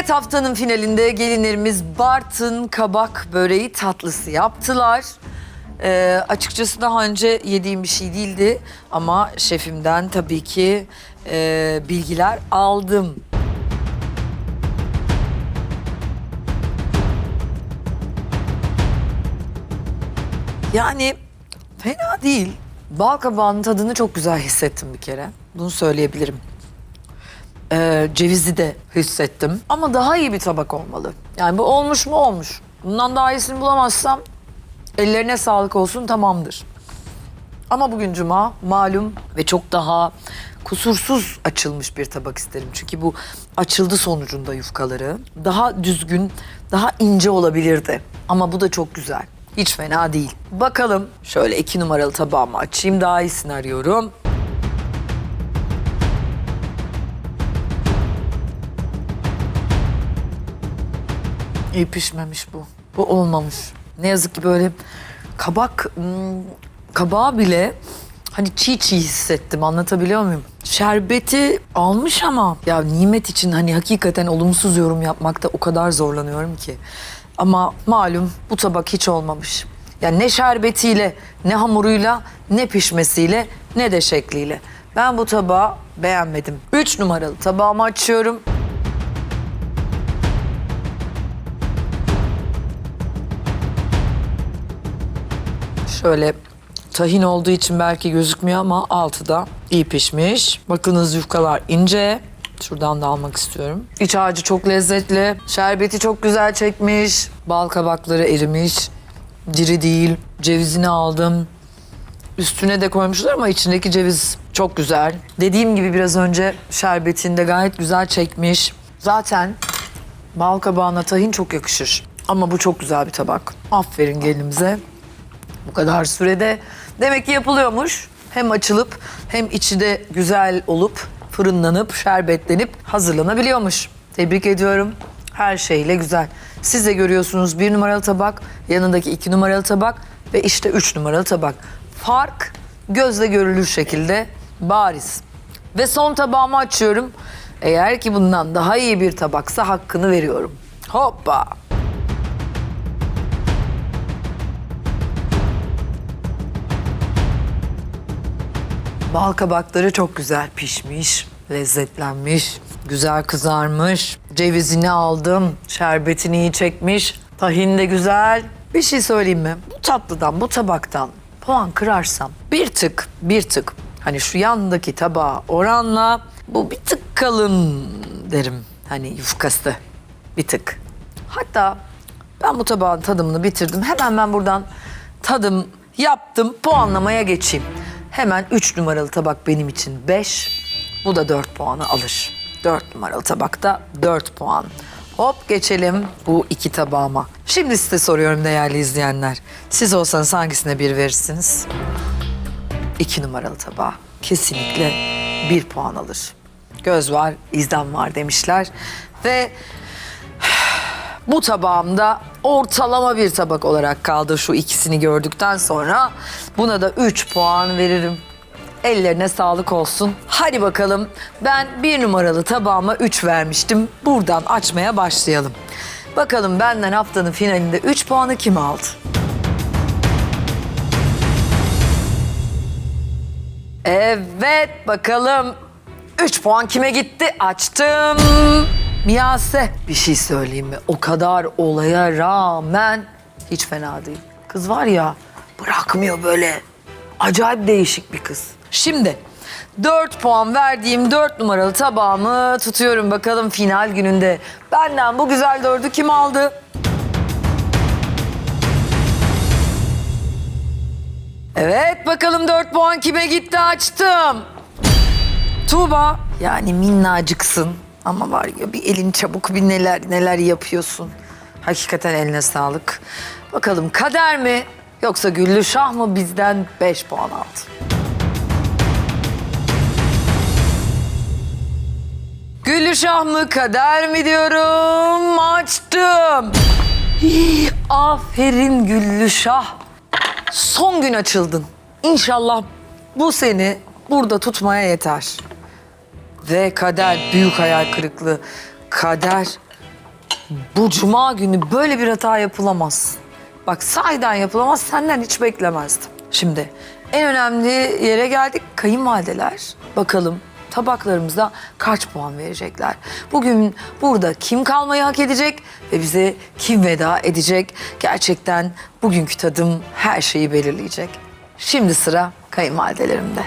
Evet haftanın finalinde gelinlerimiz Bartın kabak böreği tatlısı yaptılar. Ee, açıkçası daha önce yediğim bir şey değildi ama şefimden tabii ki e, bilgiler aldım. Yani fena değil. Bal kabağının tadını çok güzel hissettim bir kere. Bunu söyleyebilirim. Ee, cevizi de hissettim. Ama daha iyi bir tabak olmalı. Yani bu olmuş mu olmuş. Bundan daha iyisini bulamazsam ellerine sağlık olsun tamamdır. Ama bugün cuma malum ve çok daha kusursuz açılmış bir tabak isterim. Çünkü bu açıldı sonucunda yufkaları. Daha düzgün, daha ince olabilirdi. Ama bu da çok güzel. Hiç fena değil. Bakalım şöyle iki numaralı tabağımı açayım. Daha iyisini arıyorum. İyi pişmemiş bu. Bu olmamış. Ne yazık ki böyle kabak, hmm, kabağı bile hani çiğ çiğ hissettim anlatabiliyor muyum? Şerbeti almış ama ya nimet için hani hakikaten olumsuz yorum yapmakta o kadar zorlanıyorum ki. Ama malum bu tabak hiç olmamış. Yani ne şerbetiyle, ne hamuruyla, ne pişmesiyle, ne de şekliyle. Ben bu tabağı beğenmedim. Üç numaralı tabağımı açıyorum. Şöyle tahin olduğu için belki gözükmüyor ama altı da iyi pişmiş. Bakınız yufkalar ince. Şuradan da almak istiyorum. İç harcı çok lezzetli. Şerbeti çok güzel çekmiş. Bal kabakları erimiş. Diri değil. Cevizini aldım. Üstüne de koymuşlar ama içindeki ceviz çok güzel. Dediğim gibi biraz önce şerbetinde gayet güzel çekmiş. Zaten bal kabağına tahin çok yakışır. Ama bu çok güzel bir tabak. Aferin gelinimize. Bu kadar sürede demek ki yapılıyormuş. Hem açılıp hem içi de güzel olup fırınlanıp şerbetlenip hazırlanabiliyormuş. Tebrik ediyorum. Her şeyle güzel. Siz de görüyorsunuz bir numaralı tabak, yanındaki iki numaralı tabak ve işte üç numaralı tabak. Fark gözle görülür şekilde bariz. Ve son tabağımı açıyorum. Eğer ki bundan daha iyi bir tabaksa hakkını veriyorum. Hoppa. Bal kabakları çok güzel pişmiş, lezzetlenmiş, güzel kızarmış. Cevizini aldım, şerbetini iyi çekmiş. Tahin de güzel. Bir şey söyleyeyim mi? Bu tatlıdan, bu tabaktan puan kırarsam bir tık, bir tık. Hani şu yandaki tabağa oranla bu bir tık kalın derim. Hani yufkası bir tık. Hatta ben bu tabağın tadımını bitirdim. Hemen ben buradan tadım yaptım. Puanlamaya geçeyim. Hemen 3 numaralı tabak benim için 5. Bu da 4 puanı alır. 4 numaralı tabakta 4 puan. Hop geçelim bu iki tabağıma. Şimdi size soruyorum değerli izleyenler. Siz olsanız hangisine bir verirsiniz? 2 numaralı tabağa. Kesinlikle 1 puan alır. Göz var, izdan var demişler. Ve bu tabağımda ortalama bir tabak olarak kaldı şu ikisini gördükten sonra. Buna da 3 puan veririm. Ellerine sağlık olsun. Hadi bakalım ben bir numaralı tabağıma 3 vermiştim. Buradan açmaya başlayalım. Bakalım benden haftanın finalinde 3 puanı kim aldı? Evet bakalım 3 puan kime gitti? Açtım. Miyase. Bir şey söyleyeyim mi? O kadar olaya rağmen hiç fena değil. Kız var ya bırakmıyor böyle. Acayip değişik bir kız. Şimdi 4 puan verdiğim 4 numaralı tabağımı tutuyorum bakalım final gününde. Benden bu güzel dördü kim aldı? Evet bakalım 4 puan kime gitti açtım. Tuğba yani minnacıksın ama var ya bir elin çabuk bir neler neler yapıyorsun. Hakikaten eline sağlık. Bakalım kader mi yoksa Güllü Şah mı bizden 5 puan aldı? Güllü Şah mı kader mi diyorum açtım. Aferin Güllü Şah. Son gün açıldın. İnşallah bu seni burada tutmaya yeter. Ve kader büyük hayal kırıklığı. Kader Bu cuma günü böyle bir hata yapılamaz. Bak sahiden yapılamaz, senden hiç beklemezdim. Şimdi en önemli yere geldik, kayınvalideler. Bakalım tabaklarımıza kaç puan verecekler? Bugün burada kim kalmayı hak edecek ve bize kim veda edecek? Gerçekten bugünkü tadım her şeyi belirleyecek. Şimdi sıra kayınvalidelerimde.